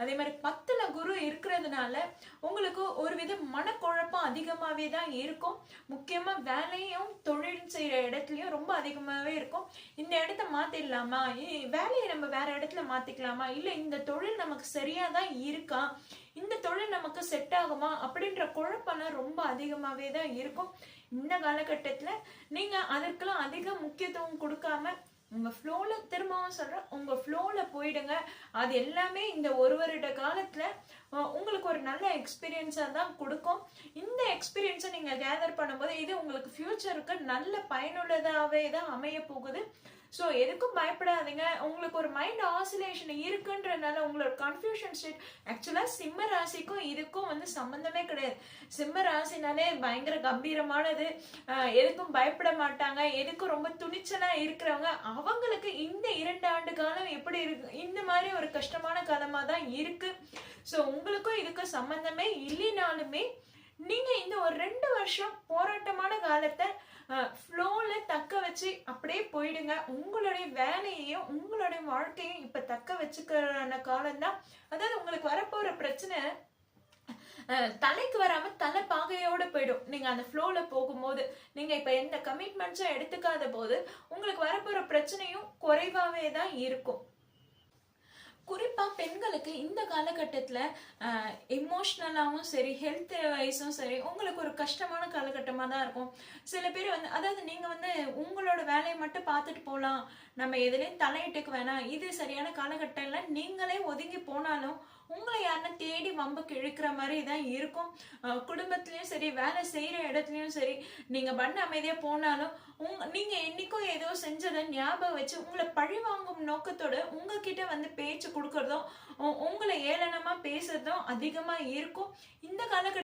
அதே மாதிரி பத்துல குரு இருக்கிறதுனால உங்களுக்கு ஒரு வித மனக்குழப்பம் அதிகமாகவே தான் இருக்கும். முக்கியமாக வேலையும் தொழில் செய்கிற இடத்துலையும் ரொம்ப அதிகமாகவே இருக்கும். இந்த இடத்த மாற்றிடலாமா வேலையை நம்ம வேற இடத்துல மாற்றிக்கலாமா இல்லை இந்த தொழில் நமக்கு சரியாக தான் இருக்கா? இந்த தொழில் நமக்கு செட் ஆகுமா? அப்படின்ற குழப்பம்லாம் ரொம்ப அதிகமாகவே தான் இருக்கும். இந்த காலகட்டத்தில் நீங்கள் அதற்கெல்லாம் அதிக முக்கியத்துவம் கொடுக்காம உங்க ஃப்ளோல திரும்பவும் சொல்றேன் உங்க ஃப்ளோல போயிடுங்க. அது எல்லாமே இந்த ஒரு வருட காலத்துல உங்களுக்கு ஒரு நல்ல எக்ஸ்பீரியன்ஸா தான் கொடுக்கும். இந்த எக்ஸ்பீரியன்ஸை நீங்கள் கேதர் பண்ணும்போது இது உங்களுக்கு ஃப்யூச்சருக்கு நல்ல பயனுள்ளதாகவே தான் அமைய போகுது. ஸோ எதுக்கும் பயப்படாதீங்க. உங்களுக்கு ஒரு மைண்ட் ஆசிலேஷன் இருக்குன்றனால உங்களோட கன்ஃபியூஷன் ஸ்டேட் ஆக்சுவலாக சிம்ம ராசிக்கும் இதுக்கும் வந்து சம்மந்தமே கிடையாது. சிம்ம ராசினாலே பயங்கர கம்பீரமானது. எதுக்கும் பயப்பட மாட்டாங்க. எதுக்கும் ரொம்ப துணிச்சலாக இருக்கிறவங்க. அவங்களுக்கு இந்த இரண்டு ஆண்டு காலம் எப்படி இருக்கு? இந்த மாதிரி ஒரு கஷ்டமான காலமாக தான் இருக்குது ஸோ உங்களுக்கும் இதுக்கும் சம்மந்தமே இல்லைனாலுமே நீங்க இந்த ஒரு ரெண்டு வருஷம் போராட்டமான காலத்தை ஃப்ளோவில் தக்க வச்சு அப்படியே போயிடுங்க. உங்களுடைய வேலையையும் உங்களுடைய வாழ்க்கையும் இப்ப தக்க வச்சுக்கிறான காலம் தான் அதாவது உங்களுக்கு வரப்போற பிரச்சனை தலைக்கு வராம தலை பாகையோட போயிடும். நீங்க அந்த ஃப்ளோல போகும்போது நீங்க இப்ப எந்த கமிட்மெண்ட்ஸும் எடுத்துக்காத போது உங்களுக்கு வரப்போற பிரச்சனையும் குறைவாவே தான் இருக்கும். பெண்களுக்கு இந்த காலகட்டத்தில் எமோஷ்னலாகவும் சரி ஹெல்த் வைஸும் சரி உங்களுக்கு ஒரு கஷ்டமான காலகட்டமாக தான் இருக்கும். சில பேர் வந்து அதாவது நீங்கள் வந்து உங்களோட வேலையை மட்டும் பார்த்துட்டு போகலாம் நம்ம எதுலேயும் தலையிட்டுக்கு வேணாம். இது சரியான காலகட்டம் இல்லை. நீங்களே ஒதுங்கி போனாலும் உங்களை யாருன்னா தேடி வம்புக்கு இழுக்கிற மாதிரி தான் இருக்கும். குடும்பத்துலேயும் சரி வேலை செய்கிற இடத்துலையும் சரி நீங்கள் பண்ண அமைதியாக போனாலும் உங் நீங்கள் என்னைக்கும் ஏதோ செஞ்சதை ஞாபகம் வச்சு உங்களை பழி வாங்கும் நோக்கத்தோடு உங்ககிட்ட வந்து பேச்சு கொடுக்குறதும் உ- உங்களை ஏளனமாக பேசுறதும் அதிகமாக இருக்கும். இந்த காலகட்ட